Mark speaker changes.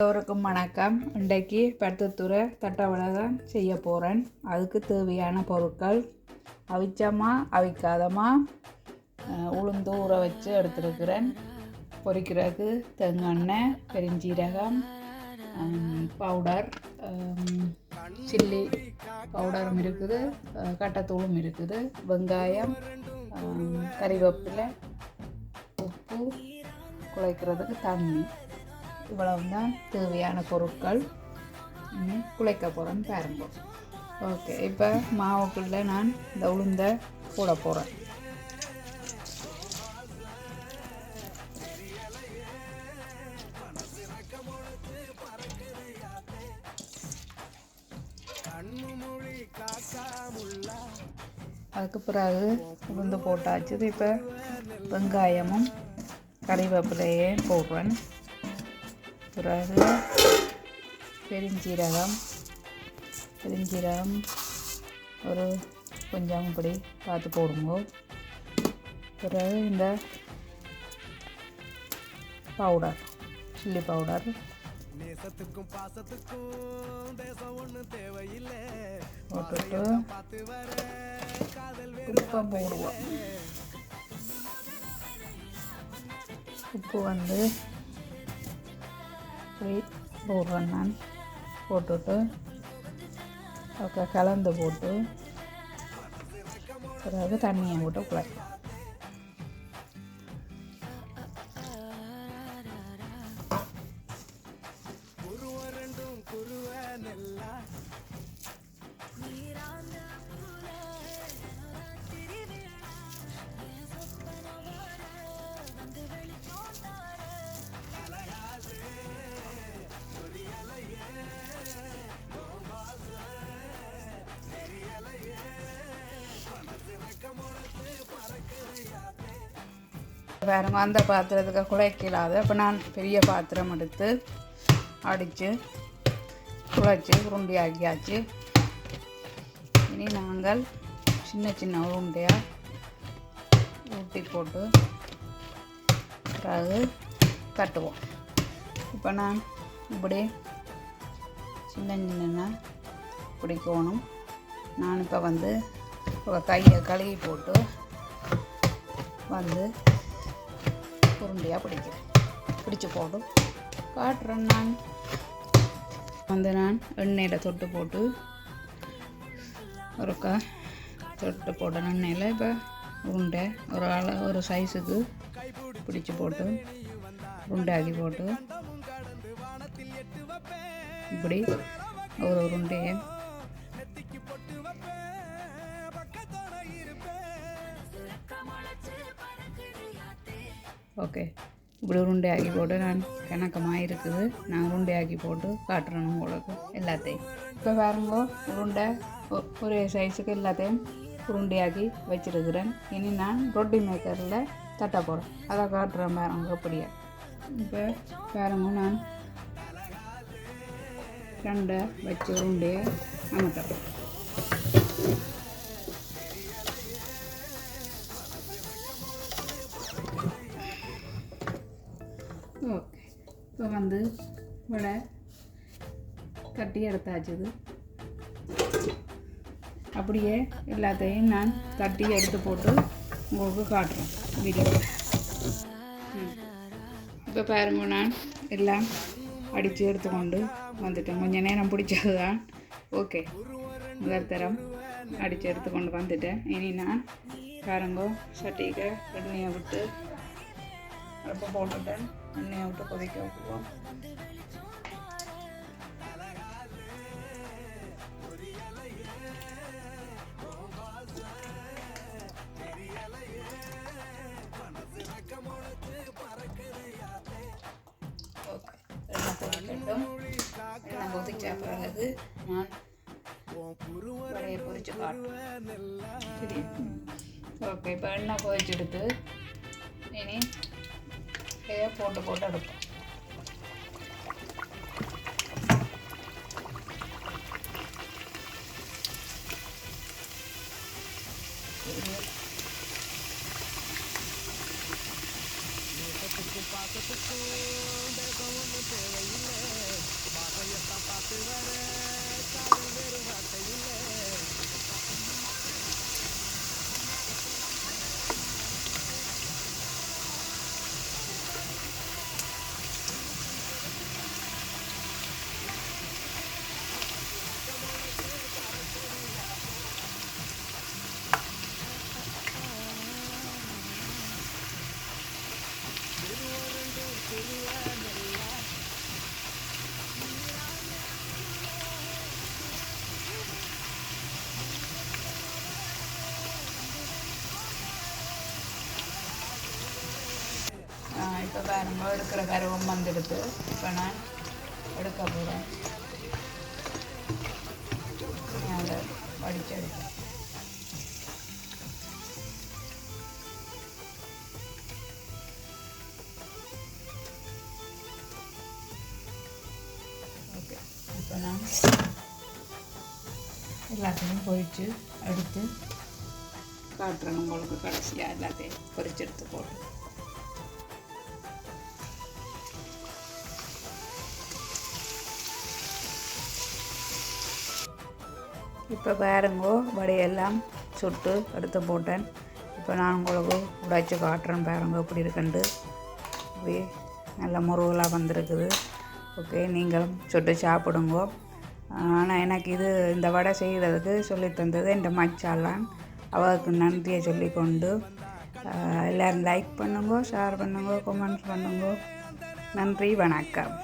Speaker 1: எல்லோருக்கும் வணக்கம். இன்றைக்கு பருத்தத்துறை தட்டவடகம் செய்ய போகிறேன் அதுக்கு தேவையான பொருட்கள் அவிச்சமா அவிக்காதமா உளுந்து ஊற வச்சு எடுத்துருக்கிறேன். பொரிக்கிறதுக்கு தேங்காய் பெருஞ்சீரகம் பவுடர் சில்லி பவுடரும் இருக்குது. கட்டத்தூளும் இருக்குது. வெங்காயம் கறிவேப்பிலை உப்பு குழைக்கிறதுக்கு தண்ணி. இவ்வளவு தான் தேவையான பொருட்கள். இனி குழைக்க போகிறேன்னு பாருங்க ஓகே இப்போ மாவுக்குள்ளே நான் இந்த உளுந்தை போட போகிறேன் அதுக்கு பிறகு உளுந்து போட்டாச்சு. இப்போ வெங்காயமும் கறிவேப்பிலையே போடுறேன். பிறகு பெருஞ்சீரகம் பெருஞ்சீரகம் ஒரு கொஞ்சம் இப்படி பார்த்து போடுங்க பிறகு இந்த பவுடர் சில்லி பவுடர்
Speaker 2: நேசத்துக்கும் பாசத்துக்கும் தேசம் ஒன்று தேவையில்லை
Speaker 1: போட்டுட்டு
Speaker 2: பார்த்து வர காதல்
Speaker 1: உப்பை போடுவோம் உப்பு வந்து இப்படி போடுறேன் நான் போட்டுட்டு அப்புறம் கலந்து போட்டு பிறகு தண்ணியை போட்டு குழைக்கும் பாருங்க அந்த பாத்திரத்துக்கு குழைக்கலாது அப்போ நான் பெரிய பாத்திரம் எடுத்து அடித்து குழைச்சி உருண்டி ஆக்கியாச்சு. இனி நாங்கள் சின்ன சின்ன உருண்டையாக ஊட்டி போட்டு பிறகு தட்டுவோம். இப்போ நான் இப்படி சின்ன சின்ன பிடிக்கணும். நான் இப்போ வந்து கையை கழுவி போட்டு வந்து உருண்டையாக பிடிக்கிறேன். பிடிச்சி போட்டு காட்டுறேன் நான். வந்து நான் எண்ணெயில் தொட்டு போட்டு ஒருக்கா தொட்டு போட்டேன் எண்ணெயில் இப்போ உருண்டை ஒரு அள ஒரு சைஸுக்கு பிடிச்சு போட்டு உருண்டாக்கி போட்டு இப்படி ஒரு உருண்டையை ஓகே. இப்படி உருண்டையாக்கி போட்டு நான் கணக்கமாக இருக்குது. நான் உருண்டையாக்கி போட்டு காட்டுறேன் உங்களுக்கு எல்லாத்தையும். இப்போ பாருங்க உருண்டை ஒரே சைஸுக்கு எல்லாத்தையும் உருண்டையாக்கி வச்சிருக்கிறேன். இனி நான் ரொட்டி மேக்கரில் தட்ட போகிறேன் அதை காட்டுறேன் பாருங்க அப்படியே. இப்போ பாருங்க நான் ரெண்டை வச்சு உருண்டையை அமர்த்துறேன் வந்து வடை கட்டி எடுத்தாச்சுது அப்படியே எல்லாத்தையும் நான் தட்டி எடுத்து போட்டு உங்களுக்கு காட்டுறேன் வீடியோ இப்போ பாருங்க நான் எல்லாம் அடித்து எடுத்துக்கொண்டு வந்துட்டேன் கொஞ்சம் நேரம் பிடிச்சது தான் ஓகே முதல் தரம் அடித்து எடுத்துக்கொண்டு வந்துட்டேன் இனி நான் பாருங்கோ சட்டிக்கு எண்ணெயை விட்டு அப்போ போட்டுட்டேன் எண்ணெயை விட்டு கொதிக்க வைக்குவோம் ஓகே எண்ணெய் பிறகு நான் வடையை பொரிச்சு காட்டுறேன். ஓகே இப்போ எண்ணெய் கொதிச்செடுத்து. இனி இதை போட்டு போட்டு எடுப்போம். நம்ம எடுக்கிற கருவம் வந்துடுது இப்போ நான் எடுக்க போகிறேன் அதை வடிச்செடுப்பேன் ஓகே இப்போ நான் எல்லாத்தையும் பொரித்து எடுத்து காட்டுறேன். உங்களுக்கு கடைசியாக எல்லாத்தையும் பொரிச்சு எடுத்து இப்போ பாருங்கோ வடையெல்லாம் சுட்டு எடுத்து போட்டேன். இப்போ நான் உங்களுக்கு உடைச்சி காட்டுறேன் பாருங்க எப்படி இருக்குண்டு அப்படியே நல்ல முருகலாக வந்திருக்குது. ஓகே நீங்களும் சுட்டு சாப்பிடுங்கோ. ஆனால் எனக்கு இது இந்த வடை செய்கிறதுக்கு சொல்லி தந்தது என் மச்சாலான் அவருக்கு நன்றியை சொல்லிக்கொண்டு கொண்டு எல்லோரும் லைக் பண்ணுங்க ஷேர் பண்ணுங்க கமெண்ட்ஸ் பண்ணுங்க. நன்றி வணக்கம்.